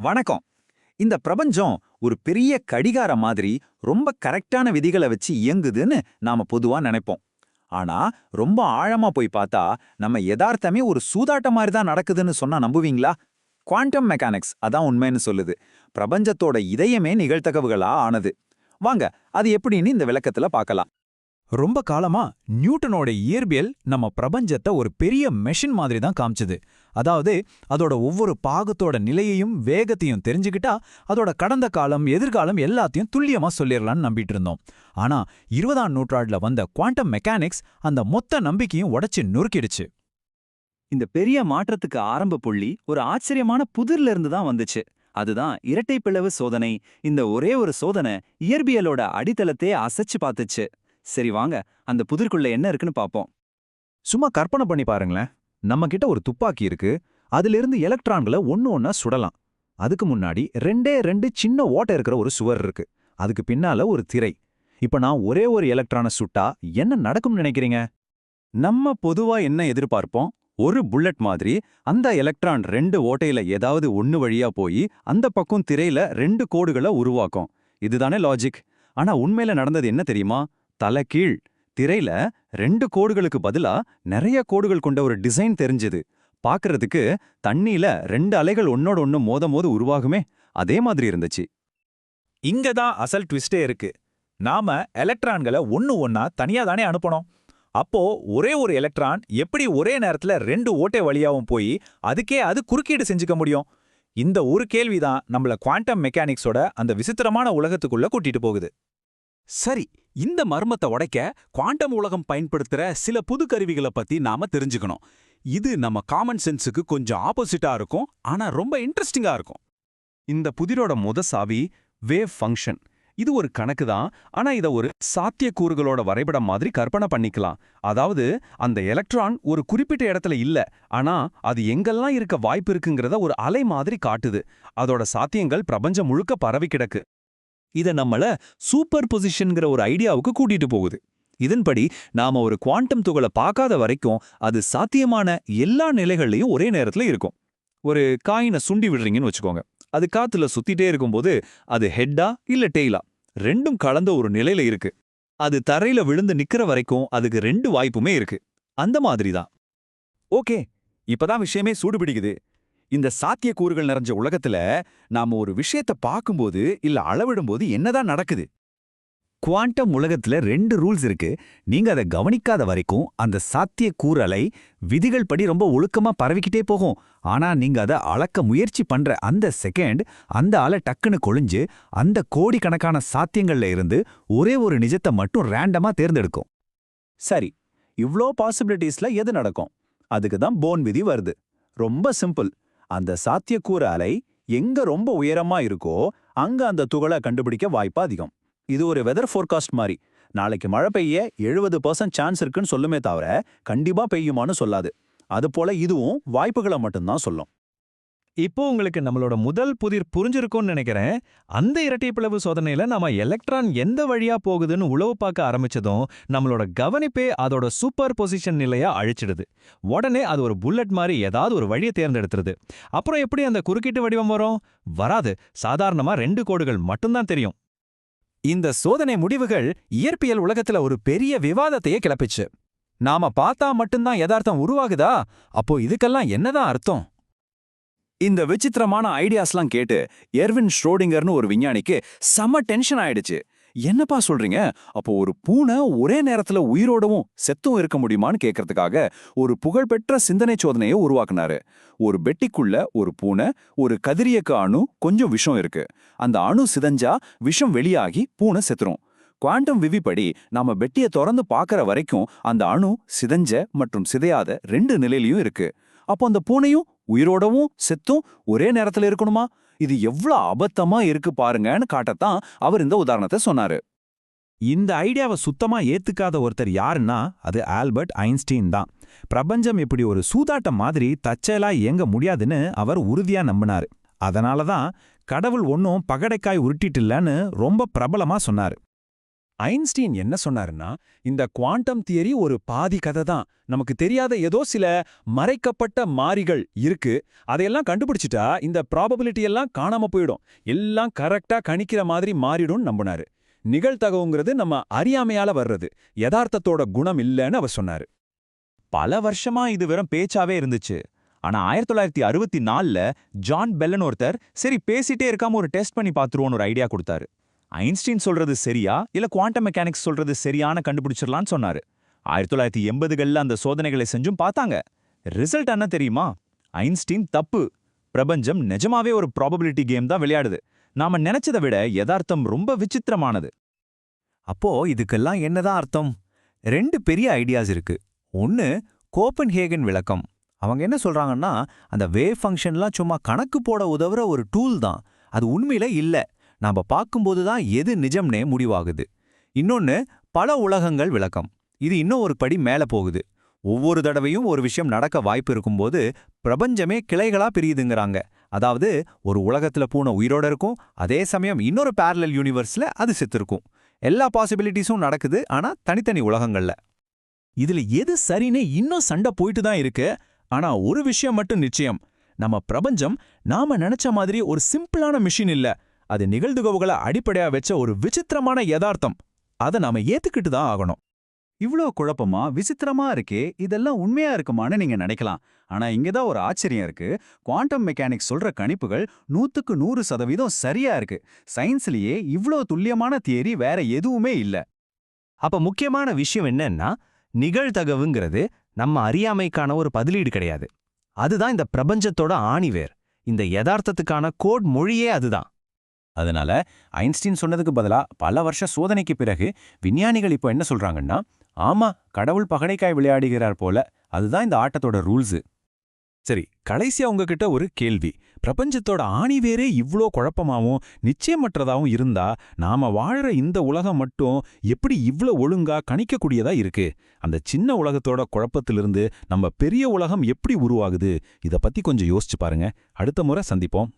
வணக்கம். இந்த பிரபஞ்சம் ஒரு பெரிய கடிகார மாதிரி ரொம்ப கரெக்டான விதிகளை வச்சு இயங்குதுன்னு நாம பொதுவா நினைப்போம். ஆனா ரொம்ப ஆழமா போய் பார்த்தா நம்ம யதார்த்தமே ஒரு சூதாட்ட மாதிரி தான் நடக்குதுன்னு சொன்னா நம்புவீங்களா? குவாண்டம் மெக்கானிக்ஸ் அதான் உண்மைன்னு சொல்லுது. பிரபஞ்சத்தோட இதயமே நிகழ்த்தகவுகளா ஆனது. வாங்க அது எப்படின்னு இந்த விளக்கத்துல பார்க்கலாம். ரொம்ப காலமா நியூட்டனோட இயற்பியல் நம்ம பிரபஞ்சத்தை ஒரு பெரிய மெஷின் மாதிரி தான் காமிச்சது. அதாவது அதோட ஒவ்வொரு பாகத்தோட நிலையையும் வேகத்தையும் தெரிஞ்சுக்கிட்டா அதோட கடந்த காலம் எதிர்காலம் எல்லாத்தையும் துல்லியமா சொல்லிடலாம்னு நம்பிட்டு இருந்தோம் ஆனா இருபதாம் நூற்றாண்டுல வந்த குவாண்டம் மெக்கானிக்ஸ் அந்த மொத்த நம்பிக்கையும் உடைச்சு நொறுக்கிடுச்சு. இந்த பெரிய மாற்றத்துக்கு ஆரம்ப புள்ளி ஒரு ஆச்சரியமான புதிர்ல இருந்து தான் வந்துச்சு. அதுதான் இரட்டை பிளவு சோதனை. இந்த ஒரே ஒரு சோதனை இயற்பியலோட அடித்தளத்தையே அசைச்சு பார்த்துச்சு. சரி வாங்க அந்த புதிர்க்குள்ள என்ன இருக்குன்னு பாப்போம். சும்மா கற்பனை பண்ணி பாருங்களேன். நம்ம கிட்ட ஒரு துப்பாக்கி இருக்கு. அதிலிருந்து எலக்ட்ரான்களை ஒன்னு ஒன்னா சுடலாம். அதுக்கு முன்னாடி ரெண்டே ரெண்டு சின்ன ஓட்டை இருக்கிற ஒரு சுவர் இருக்கு. அதுக்கு பின்னால ஒரு திரை. இப்ப நான் ஒரே ஒரு எலக்ட்ரானை சுட்டா என்ன நடக்கும்னு நினைக்கிறீங்க? நம்ம பொதுவா என்ன எதிர்பார்ப்போம்? ஒரு புல்லட் மாதிரி அந்த எலக்ட்ரான் ரெண்டு ஓட்டையில ஏதாவது ஒன்னு வழியா போய் அந்த பக்கம் திரையில ரெண்டு கோடுகளை உருவாக்கும். இதுதானே லாஜிக் ஆனா உண்மையில நடந்தது என்ன தெரியுமா? தலை கீழ் திரையில ரெண்டு கோடுகளுக்கு பதிலா நிறைய கோடுகள் கொண்ட ஒரு டிசைன் தெரிஞ்சது. பாக்குறதுக்கு தண்ணியில ரெண்டு அலைகள் ஒன்னோட ஒன்னு மோத மோத உருவாகுமே அதே மாதிரி இருந்துச்சு. இங்க தான் அசல் ட்விஸ்டே இருக்கு. நாம எலக்ட்ரான்களை ஒன்னு ஒன்னா தனியா தானே அனுப்பணும். அப்போ ஒரே ஒரு எலக்ட்ரான் எப்படி ஒரே நேரத்துல ரெண்டு ஓட்டை வழியாவும் போய் அதுக்கே அது குறுக்கீடு செஞ்சுக்க முடியும்? இந்த ஒரு கேள்விதான் நம்மள குவாண்டம் மெக்கானிக்ஸோட அந்த விசித்திரமான உலகத்துக்குள்ள கூட்டிட்டு போகுது. சரி இந்த மர்மத்தை உடைக்க குவாண்டம் உலகம் பயன்படுத்துற சில புது கருவிகளை பத்தி நாம தெரிஞ்சுக்கணும். இது நம்ம காமன் சென்ஸுக்கு கொஞ்சம் ஆப்போசிட்டா இருக்கும் ஆனா ரொம்ப இன்ட்ரெஸ்டிங்கா இருக்கும். இந்த புதிரோட முத சாவி வேவ் ஃபங்க்ஷன் இது ஒரு கணக்கு தான் ஆனா இத ஒரு சாத்தியக்கூறுகளோட வரைபடம் மாதிரி கற்பனை பண்ணிக்கலாம். அதாவது அந்த எலக்ட்ரான் ஒரு குறிப்பிட்ட இடத்துல இல்ல ஆனா அது எங்கெல்லாம் இருக்க வாய்ப்பு இருக்குங்கிறத ஒரு அலை மாதிரி காட்டுது. அதோட சாத்தியங்கள் பிரபஞ்சம் முழுக்க பரவி கிடக்கு. இத நம்மள சூப்பர் பொசிஷன்கிற ஒரு ஐடியாவுக்கு கூட்டிட்டு போகுது. இதன்படி நாம ஒரு குவாண்டம் துகளை பார்க்காத வரைக்கும் அது சாத்தியமான எல்லா நிலைகள்லயும் ஒரே நேரத்துல இருக்கும். ஒரு காயினை சுண்டி விடுறீங்கன்னு வச்சுக்கோங்க. அது காத்துல சுத்திட்டே இருக்கும்போது அது ஹெட்டா இல்ல டெய்லா? ரெண்டும் கலந்த ஒரு நிலையில இருக்கு. அது தரையில விழுந்து நிக்கிற வரைக்கும் அதுக்கு ரெண்டு வாய்ப்புமே இருக்கு. அந்த மாதிரி தான் ஓகே இப்பதான் விஷயமே சூடுபிடிக்குது. இந்த சாத்தியக்கூறுகள் நிறைஞ்ச உலகத்துல நாம ஒரு விஷயத்த பார்க்கும்போது இல்ல அளவிடும்போது என்னதான் நடக்குது? குவாண்டம் உலகத்துல ரெண்டு ரூல்ஸ் இருக்கு. நீங்க அதை கவனிக்காத வரைக்கும் அந்த சாத்தியக்கூறலை விதிகள் படி ரொம்ப ஒழுக்கமா பரவிக்கிட்டே போகும். ஆனா நீங்க அதை அளக்க முயற்சி பண்ற அந்த செகண்ட் அந்த அலை டக்குன்னு கொழிஞ்சு அந்த கோடிக்கணக்கான சாத்தியங்கள்ல இருந்து ஒரே ஒரு நிஜத்தை மட்டும் ரேண்டமா தேர்ந்தெடுக்கும். சரி இவ்ளோ பாசிபிலிட்டிஸ்ல எது நடக்கும்? அதுக்கு தான் போன் விதி வருது. ரொம்ப சிம்பிள் அந்த சாத்தியக்கூறு அலை எங்க ரொம்ப உயரமா இருக்கோ அங்க அந்த துகளை கண்டுபிடிக்க வாய்ப்பு அதிகம். இது ஒரு வெதர் ஃபோர்காஸ்ட் மாதிரி நாளைக்கு மழை பெய்ய எழுபது பர்சன்ட் சான்ஸ் இருக்குன்னு சொல்லுமே தவிர கண்டிப்பா பெய்யுமான்னு சொல்லாது. அது போல இதுவும் வாய்ப்புகளை மட்டும்தான் சொல்லும். இப்போ உங்களுக்கு நம்மளோட முதல் புதிர் புரிஞ்சிருக்கும்னு நினைக்கிறேன். அந்த இரட்டை பிளவு சோதனையில நாம எலக்ட்ரான் எந்த வழியா போகுதுன்னு உளவு பார்க்க ஆரம்பிச்சதும் நம்மளோட கவனிப்பே அதோட சூப்பர் பொசிஷன் நிலையா அழிச்சிடுது. உடனே அது ஒரு புல்லட் மாதிரி ஏதாவது ஒரு வழியை தேர்ந்தெடுத்துருது. அப்புறம் எப்படி அந்த குறுக்கிட்டு வடிவம் வரும்? வராது. சாதாரணமா ரெண்டு கோடுகள் மட்டும்தான் தெரியும். இந்த சோதனை முடிவுகள் இயற்பியல் உலகத்துல ஒரு பெரிய விவாதத்தையே கிளப்பிச்சு. நாம பார்த்தா மட்டும்தான் யதார்த்தம் உருவாகுதா? அப்போ இதுக்கெல்லாம் என்னதான் அர்த்தம்? இந்த விசித்திரமான ஐடியாஸ்லாம் கேட்டு எர்வின் ஷ்ரோடிங்கர்னு ஒரு விஞ்ஞானிக்கு செம டென்ஷன் ஆயிடுச்சு. என்னப்பா சொல்றீங்க? அப்போ ஒரு பூனை ஒரே நேரத்துல உயிரோடவும் செத்தும் இருக்க முடியுமான்னு கேட்கறதுக்காக ஒரு புகழ்பெற்ற சிந்தனை சோதனையை உருவாக்குனாரு. ஒரு பெட்டிக்குள்ள ஒரு பூனை ஒரு கதிரியக்க அணு கொஞ்சம் விஷம் இருக்கு. அந்த அணு சிதஞ்சா விஷம் வெளியாகி பூனை செத்துரும். குவாண்டம் விதிப்படி நாம பெட்டியை திறந்து பார்க்கற வரைக்கும் அந்த அணு சிதஞ்ச மற்றும் சிதையாத ரெண்டு நிலையிலையும் இருக்கு. அப்போ அந்த பூனையும் உயிரோடவும் செத்தும் ஒரே நேரத்துல இருக்கணுமா? இது எவ்வளவு அபத்தமா இருக்கு பாருங்கன்னு காட்டத்தான் அவர் இந்த உதாரணத்தை சொன்னாரு. இந்த ஐடியாவை சுத்தமா ஏத்துக்காத ஒருத்தர் யாருன்னா அது ஆல்பர்ட் ஐன்ஸ்டீன் தான். பிரபஞ்சம் இப்படி ஒரு சூதாட்டம் மாதிரி தச்சலா இயங்க முடியாதுன்னு அவர் உறுதியா நம்பினாரு. அதனால தான் கடவுள் ஒன்னும் பகடைக்காய் உருட்டிட்டு இல்லன்னு ரொம்ப பிரபலமா சொன்னாரு. ஐன்ஸ்டீன் என்ன சொன்னாருன்னா இந்த குவாண்டம் தியரி ஒரு பாதி கதை தான். நமக்கு தெரியாத ஏதோ சில மறைக்கப்பட்ட மாறிகள் இருக்கு. அதையெல்லாம் கண்டுபிடிச்சிட்டா இந்த ப்ராபபிலிட்டி எல்லாம் காணாம போயிடும். எல்லாம் கரெக்டா கணிக்கிற மாதிரி மாறிடும்னு நம்பினாரு. நிகழ்தகவுங்கிறது நம்ம அறியாமையால வர்றது. யதார்த்தத்தோட குணம் இல்லைன்னு அவர் சொன்னாரு. பல வருஷமா இது வெறும் பேச்சாவே இருந்துச்சு. ஆனா ஆயிரத்தி தொள்ளாயிரத்தி அறுபத்தி நாலுல ஜான் பெல்லன் ஒருத்தர் சரி பேசிட்டே இருக்காம ஒரு டெஸ்ட் பண்ணி பார்த்துருவோன்னு ஒரு ஐடியா கொடுத்தாரு. ஐன்ஸ்டீன் சொல்றது சரியா? இல்ல குவாண்டம் மெக்கானிக்ஸ் சொல்றது சரியான கண்டுபிடிச்சிடலான்னு சொன்னாரு. ஆயிரத்தி தொள்ளாயிரத்தி எண்பதுகள்ல அந்த சோதனைகளை செஞ்சும் பார்த்தாங்க. ரிசல்ட் என்ன தெரியுமா? ஐன்ஸ்டீன் தப்பு. பிரபஞ்சம் நிஜமாவே ஒரு ப்ராபபிலிட்டி கேம் தான் விளையாடுது. நாம நினைச்சதை விட யதார்த்தம் ரொம்ப விசித்திரமானது. அப்போ இதுக்கெல்லாம் என்னதான் அர்த்தம்? ரெண்டு பெரிய ஐடியாஸ் இருக்கு. ஒன்னு கோப்பன்ஹேகன் விளக்கம். அவங்க என்ன சொல்றாங்கன்னா அந்த வேவ் ஃபங்க்ஷன்லாம் சும்மா கணக்கு போட உதவுற ஒரு டூல் தான். அது உண்மையில இல்ல. நாம பார்க்கும்போது தான் எது நிஜம்னே முடிவாகுது. இன்னொன்னு பல உலகங்கள் விளக்கம். இது இன்னும் ஒரு படி மேல போகுது. ஒவ்வொரு தடவையும் ஒரு விஷயம் நடக்க வாய்ப்பு இருக்கும்போது பிரபஞ்சமே கிளைகளா பிரியுதுங்கிறாங்க. அதாவது ஒரு உலகத்துல பூனை உயிரோட இருக்கும் அதே சமயம் இன்னொரு பேரலல் யூனிவர்ஸ்ல அது செத்துருக்கும். எல்லா பாசிபிலிட்டிஸும் நடக்குது ஆனா தனித்தனி உலகங்கள்ல. இதுல எது சரின்னு இன்னும் சண்டை போயிட்டு தான் இருக்கு. ஆனா ஒரு விஷயம் மட்டும் நிச்சயம். நம்ம பிரபஞ்சம் நாம நினைச்ச மாதிரி ஒரு சிம்பிளான மிஷின் இல்ல. அது நிகழ்துகவுகளை அடிப்படையா வச்ச ஒரு விசித்திரமான யதார்த்தம். அதை நாம ஏத்துக்கிட்டு தான் ஆகணும். இவ்ளோ குழப்பமா விசித்திரமா இருக்கே இதெல்லாம் உண்மையா இருக்குமான்னு நீங்க நினைக்கலாம். ஆனா இங்கதான் ஒரு ஆச்சரியம் இருக்கு. குவாண்டம் மெக்கானிக்ஸ் சொல்ற கணிப்புகள் நூத்துக்கு நூறு சதவீதம் சரியா இருக்கு. சயின்ஸ்லயே இவ்ளோ துல்லியமான தியரி வேற எதுவுமே இல்ல. அப்ப முக்கியமான விஷயம் என்னன்னா நிகழ்தகவுங்கிறது நம்ம அறியாமைக்கான ஒரு பதிலீடு கிடையாது. அதுதான் இந்த பிரபஞ்சத்தோட ஆணிவேர். இந்த யதார்த்தத்துக்கான கோட் மொழியே அதுதான். அதனால ஐன்ஸ்டீன் சொன்னதுக்கு பதிலா பல வருஷ சோதனைக்கு பிறகு விஞ்ஞானிகள் இப்போ என்ன சொல்றாங்கன்னா ஆமா கடவுள் பகடைக்காய் விளையாடுகிறார் போல அதுதான் இந்த ஆட்டத்தோட ரூல்ஸு. சரி கடைசியா உங்ககிட்ட ஒரு கேள்வி. பிரபஞ்சத்தோட ஆணிவேரே இவ்ளோ குழப்பமாவும் நிச்சயமற்றதாவும் இருந்தா நாம வாழற இந்த உலகம் மட்டும் எப்படி இவ்ளோ ஒழுங்கா கணிக்கக்கூடியதா இருக்கு? அந்த சின்ன உலகத்தோட குழப்பத்திலிருந்து நம்ம பெரிய உலகம் எப்படி உருவாகுது? இத பத்தி கொஞ்சம் யோசிச்சு பாருங்க. அடுத்த முறை சந்திப்போம்.